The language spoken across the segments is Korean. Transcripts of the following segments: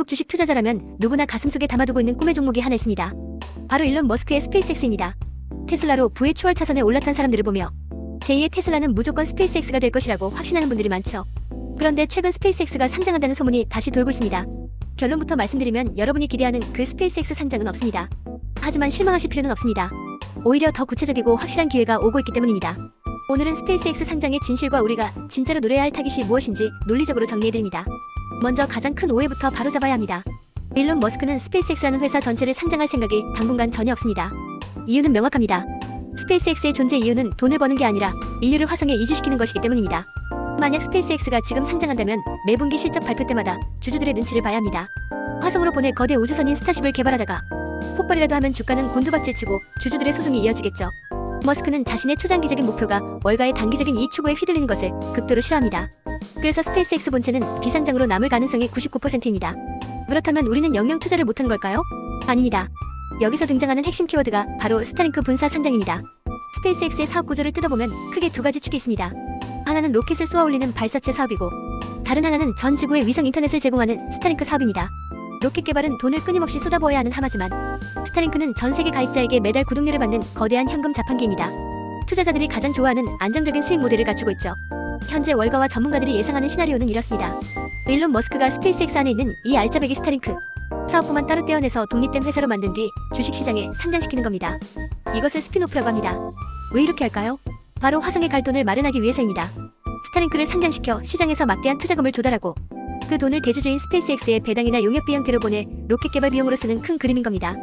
미국 주식 투자자라면 누구나 가슴속에 담아두고 있는 꿈의 종목이 하나 있습니다. 바로 일론 머스크의 스페이스X입니다. 테슬라로 부의 추월 차선에 올라탄 사람들을 보며 제2의 테슬라는 무조건 스페이스X가 될 것이라고 확신하는 분들이 많죠. 그런데 최근 스페이스X가 상장한다는 소문이 다시 돌고 있습니다. 결론부터 말씀드리면 여러분이 기대하는 그 스페이스X 상장은 없습니다. 하지만 실망하실 필요는 없습니다. 오히려 더 구체적이고 확실한 기회가 오고 있기 때문입니다. 오늘은 스페이스X 상장의 진실과 우리가 진짜로 노려야 할 타깃이 무엇인지 논리적으로 정리해드립니다. 먼저 가장 큰 오해부터 바로잡아야 합니다. 일론 머스크는 스페이스X라는 회사 전체를 상장할 생각이 당분간 전혀 없습니다. 이유는 명확합니다. 스페이스X의 존재 이유는 돈을 버는 게 아니라 인류를 화성에 이주시키는 것이기 때문입니다. 만약 스페이스X가 지금 상장한다면 매 분기 실적 발표 때마다 주주들의 눈치를 봐야 합니다. 화성으로 보낼 거대 우주선인 스타쉽을 개발하다가 폭발이라도 하면 주가는 곤두박질 치고 주주들의 소송이 이어지겠죠. 머스크는 자신의 초장기적인 목표가 월가의 단기적인 이익 추구에 휘둘리는 것을 극도로 싫어합니다. 그래서 스페이스X 본체는 비상장으로 남을 가능성이 99%입니다. 그렇다면 우리는 영영 투자를 못한 걸까요? 아닙니다. 여기서 등장하는 핵심 키워드가 바로 스타링크 분사 상장입니다. 스페이스X의 사업 구조를 뜯어보면 크게 두 가지 축이 있습니다. 하나는 로켓을 쏘아 올리는 발사체 사업이고 다른 하나는 전 지구에 위성 인터넷을 제공하는 스타링크 사업입니다. 로켓 개발은 돈을 끊임없이 쏟아부어야 하는 하마지만 스타링크는 전 세계 가입자에게 매달 구독료를 받는 거대한 현금 자판기입니다. 투자자들이 가장 좋아하는 안정적인 수익 모델을 갖추고 있죠. 현재 월가와 전문가들이 예상하는 시나리오는 이렇습니다. 일론 머스크가 스페이스X 안에 있는 이 알짜배기 스타링크 사업부만 따로 떼어내서 독립된 회사로 만든 뒤 주식시장에 상장시키는 겁니다. 이것을 스피노프라고 합니다. 왜 이렇게 할까요? 바로 화성에 갈 돈을 마련하기 위해서입니다. 스타링크를 상장시켜 시장에서 막대한 투자금을 조달하고 그 돈을 대주주인 스페이스X의 배당이나 용역비 형태로 보내 로켓 개발 비용으로 쓰는 큰 그림인 겁니다.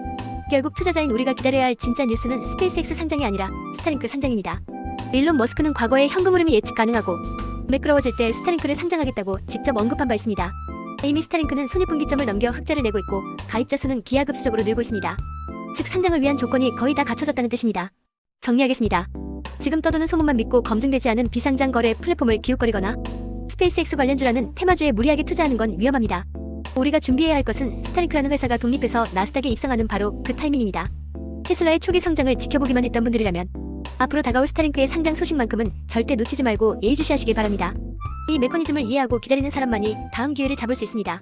결국 투자자인 우리가 기다려야 할 진짜 뉴스는 스페이스X 상장이 아니라 스타링크 상장입니다. 일론 머스크는 과거에 현금 흐름이 예측 가능하고 매끄러워질 때 스타링크를 상장하겠다고 직접 언급한 바 있습니다. 이미 스타링크는 손익분기점을 넘겨 흑자를 내고 있고 가입자 수는 기하급수적으로 늘고 있습니다. 즉 상장을 위한 조건이 거의 다 갖춰졌다는 뜻입니다. 정리하겠습니다. 지금 떠도는 소문만 믿고 검증되지 않은 비상장 거래 플랫폼을 기웃거리거나 스페이스X 관련주라는 테마주에 무리하게 투자하는 건 위험합니다. 우리가 준비해야 할 것은 스타링크라는 회사가 독립해서 나스닥에 입성하는 바로 그 타이밍입니다. 테슬라의 초기 성장을 지켜보기만 했던 분들이라면 앞으로 다가올 스타링크의 상장 소식만큼은 절대 놓치지 말고 예의주시하시길 바랍니다. 이 메커니즘을 이해하고 기다리는 사람만이 다음 기회를 잡을 수 있습니다.